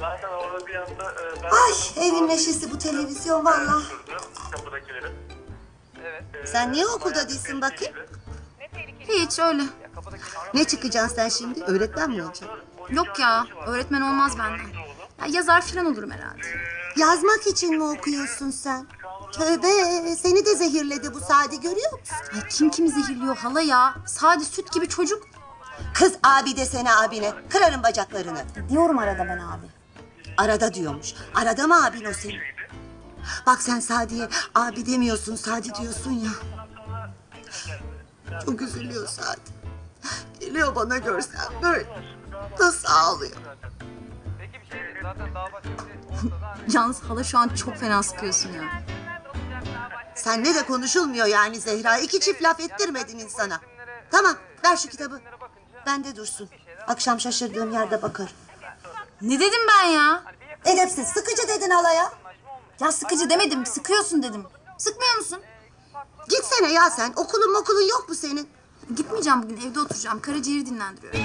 Zaten orada bir anda e, ben... Ay evin neşesi bu televizyon valla. Kapıdakilerin. Evet. Sen niye okulda değilsin bakayım? Hiç öyle. Ne çıkacaksın sen şimdi? Öğretmen mi olacaksın? Yok ya öğretmen olmaz benden. Ya yazar falan olurum herhalde. Yazmak için mi okuyorsun sen? Tövbe seni de zehirledi bu Sadi görüyor musun? Ay kim kimi zehirliyor hala ya. Sade süt gibi çocuk. Kız abi desene abine. Kırarım bacaklarını. Diyorum arada ben abi. Arada diyormuş. Arada mı abin o senin? Bak sen Sadi'ye abi demiyorsun Sadi diyorsun ya. Çok üzülüyor Sadi. Geliyor bana görsen böyle. Nasıl ağlıyor. Yalnız hala şu an çok fena sıkıyorsun ya. Sen ne de konuşulmuyor yani Zehra. İki çift laf ettirmedin insana. Tamam ver şu kitabı. Bende dursun. Akşam şaşırdığım yerde bakar. Ne dedim ben ya? Edepsiz sıkıcı dedin alaya. Ya sıkıcı demedim sıkıyorsun dedim. Sıkmıyor musun? Gitsene ya sen. Okulun okulun yok mu senin? Gitmeyeceğim bugün evde oturacağım. Karaciğeri dinlendiriyorum.